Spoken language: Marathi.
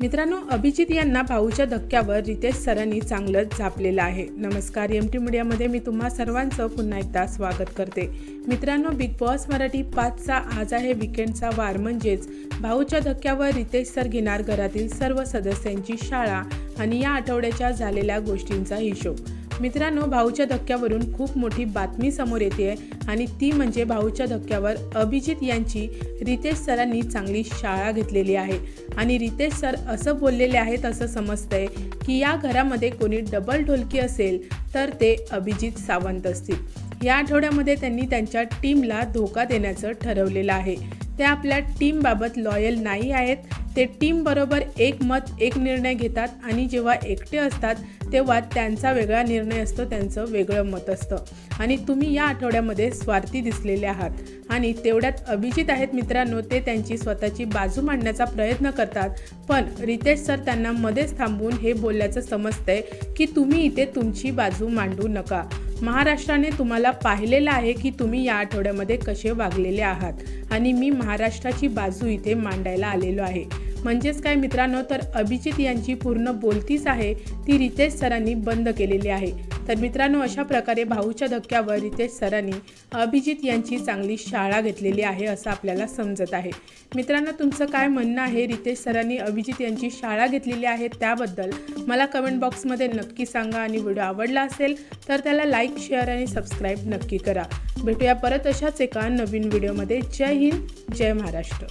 मित्रांनो अभिजित यांना भाऊच्या धक्क्यावर रितेश सरांनी चांगलंच झापलेलं आहे. नमस्कार एम टी मीडियामध्ये मी तुम्हा सर्वांचं पुन्हा एकदा स्वागत करते. मित्रांनो बिग बॉस मराठी पाचचा आज आहे विकेंडचा वार. म्हणजेच भाऊच्या धक्क्यावर रितेश सर घेणार घरातील सर्व सदस्यांची शाळा आणि या आठवड्याच्या झालेल्या गोष्टींचा हिशोब. मित्रांनो भाऊच्या धक्क्यावरून खूप मोठी बातमी समोर येते आहे आणि ती म्हणजे भाऊच्या धक्क्यावर अभिजित यांची रितेश सरांनी चांगली शाळा घेतलेली आहे. आणि रितेश सर असं बोललेले आहेत असं समजतंय की या घरामध्ये कोणी डबल ढोलकी असेल तर ते अभिजित सावंत असतील. या आठवड्यामध्ये त्यांनी त्यांच्या टीमला धोका देण्याचं ठरवलेलं आहे. ते आपल्या टीमबाबत लॉयल नाही आहेत. ते टीमबरोबर एक मत एक निर्णय घेतात आणि जेव्हा एकटे असतात तेव्हा त्यांचा वेगळा निर्णय असतो त्यांचं वेगळं मत असतं. आणि तुम्ही या आठवड्यामध्ये स्वार्थी दिसलेले आहात. आणि तेवढ्यात अभिजित आहेत मित्रांनो ते त्यांची स्वतःची बाजू मांडण्याचा प्रयत्न करतात. पण रितेश सर त्यांना मध्येच थांबवून हे बोलल्याचं समजतंय की तुम्ही इथे तुमची बाजू मांडू नका. महाराष्ट्राने तुम्हाला पाहिलेलं आहे की तुम्ही या आठवड्यामध्ये कसे वागलेले आहात. आणि मी महाराष्ट्राची बाजू इथे मांडायला आलेलो आहे. म्हणजेच काय मित्रांनो तर अभिजित यांची पूर्ण बोलतीच आहे. ती रितेश सरांनी बंद केलेली आहे. तर मित्रांनो अशा प्रकारे भाऊच्या धक्क्यावर रितेश सरांनी अभिजित यांची चांगली शाळा घेतलेली आहे असं आपल्याला समजत आहे. मित्रांनो तुमचं काय म्हणणं आहे? रितेश सरांनी अभिजित यांची शाळा घेतलेली आहे त्याबद्दल मला कमेंट बॉक्समध्ये नक्की सांगा आणि व्हिडिओ आवडला असेल तर त्याला लाईक शेअर आणि सबस्क्राईब नक्की करा. भेटूया परत अशाच एका नवीन व्हिडिओमध्ये जय हिंद जय महाराष्ट्र.